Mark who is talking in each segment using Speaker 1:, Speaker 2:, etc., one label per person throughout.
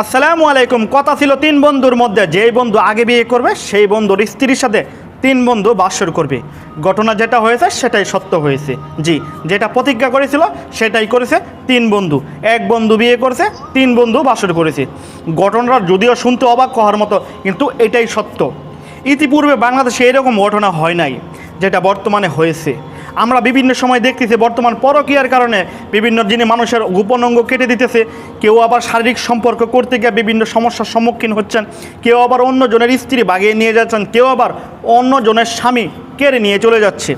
Speaker 1: আসসালামু আলাইকুম। কথা ছিল তিন বন্ধুর মধ্যে। যেই বন্ধু আগে বিয়ে করবে, সেই বন্ধুর স্ত্রীর সাথে তিন বন্ধু বাসর করবে। ঘটনা যেটা হয়েছে, সেটাই সত্য হয়েছে। জি, যেটা প্রতিজ্ঞা করেছিল, সেটাই করেছে তিন বন্ধু। এক বন্ধু বিয়ে করেছে, তিন বন্ধু বাসর করেছে। ঘটনাটা যদিও শুনতে অবাক হওয়ার মতো, কিন্তু এটাই সত্য। ইতিপূর্বে বাংলাদেশে এরকম ঘটনা হয় নাই, যেটা বর্তমানে হয়েছে। আমরা বিভিন্ন সময় দেখতেছি বর্তমান পরকীয়ার কারণে বিভিন্ন যিনি মানুষের গোপন অঙ্গ কেটে দিতেছে, কেউ আবার শারীরিক সম্পর্ক করতে গিয়ে বিভিন্ন সমস্যার সম্মুখীন হচ্ছেন, কেউ আবার অন্য জনের স্ত্রী বাগিয়ে নিয়ে যাচ্ছেন, কেউ আবার অন্য জনের স্বামী কেড়ে নিয়ে চলে যাচ্ছে।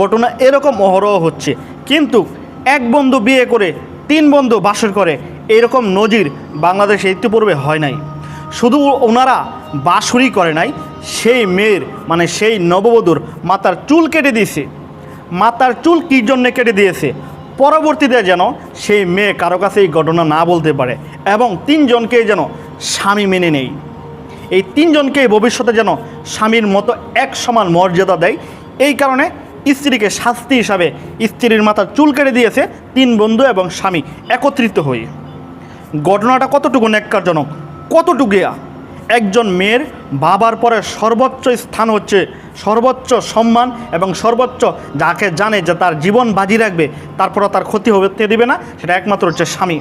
Speaker 1: ঘটনা এরকম অহরহ হচ্ছে। কিন্তু এক বন্ধু বিয়ে করে, তিন বন্ধু বাসর করে, এরকম নজির বাংলাদেশে ইতিপূর্বে হয় নাই। শুধু ওনারা বাসুরি করে নাই, সেই মেয়ের মানে সেই নববধূর মাথার চুল কেটে দিয়েছে। মাথার চুল কী জন্যে কেটে দিয়েছে? পরবর্তীতে যেন সেই মেয়ে কারও কাছে এই ঘটনা না বলতে পারে এবং তিনজনকে যেন স্বামী মেনে নেই এই তিনজনকে ভবিষ্যতে যেন স্বামীর মতো এক সমান মর্যাদা দেয়। এই কারণে স্ত্রীকে শাস্তি হিসাবে স্ত্রীর মাথার চুল কেটে দিয়েছে তিন বন্ধু এবং স্বামী একত্রিত হয়ে। ঘটনাটা কতটুকু ন্যাক্কারজনক কতটুকুয়া একজন মেয়ের বাবার পরে সর্বোচ্চ স্থান হচ্ছে সর্বোচ্চ সম্মান এবং সর্বোচ্চ যাকে জানে যে তার জীবন বাজি রাখবে, তারপরও তার ক্ষতি হতে দেবে না, সেটা একমাত্র হচ্ছে স্বামী।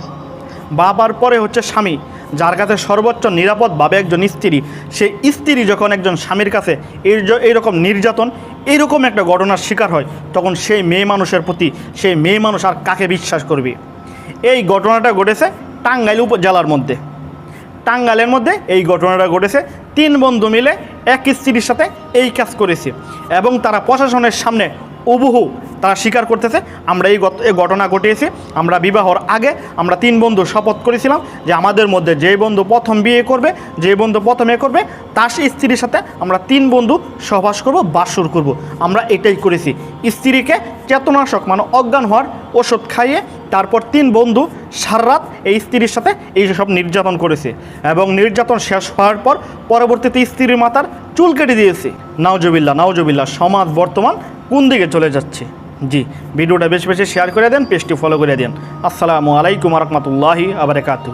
Speaker 1: বাবার পরে হচ্ছে স্বামী, যার কাছে সর্বোচ্চ নিরাপদ ভাবে একজন স্ত্রী। সেই স্ত্রী যখন একজন স্বামীর কাছে এই এইরকম নির্যাতন, এইরকম একটা ঘটনার শিকার হয়, তখন সেই মেয়ে মানুষের প্রতি, সেই মেয়ে মানুষ আর কাকে বিশ্বাস করবে? এই ঘটনাটা ঘটেছে টাঙ্গাইল উপজেলার মধ্যে। টাঙ্গাইলের মধ্যে এই ঘটনাটা ঘটেছে। তিন বন্ধু মিলে এক স্ত্রীর সাথে এই কাজ করেছে এবং তারা প্রশাসনের সামনে উবহু তারা স্বীকার করতেছে। আমরা এই ঘটনা ঘটিয়েছি। আমরা বিবাহর আগে আমরা তিন বন্ধু শপথ করেছিলাম যে আমাদের মধ্যে যে বন্ধু প্রথম বিয়ে করবে, যে বন্ধু প্রথম এ করবে, তার স্ত্রীর সাথে আমরা তিন বন্ধু সহবাস করব, বাসর করব। আমরা এটাই করেছি। স্ত্রীকে চেতনাশক মানে অজ্ঞান হওয়ার ওষুধ খাইয়ে তারপর তিন বন্ধু সাররাত এই স্ত্রীর সাথে এই সব নির্যাতন করেছে এবং নির্যাতন শেষ হওয়ার পর পরবর্তীতে স্ত্রীর মাথার চুল কেটে দিয়েছে। নাওজবিল্লা নাওজবিল্লা সমাজ বর্তমান কোন দিকে চলে যাচ্ছে? জি, ভিডিওটা বেশি বেশি শেয়ার করে দেন পেজটি ফলো করে দেন। আসসালামু আলাইকুম রহমতুল্লাহি আবরকাতু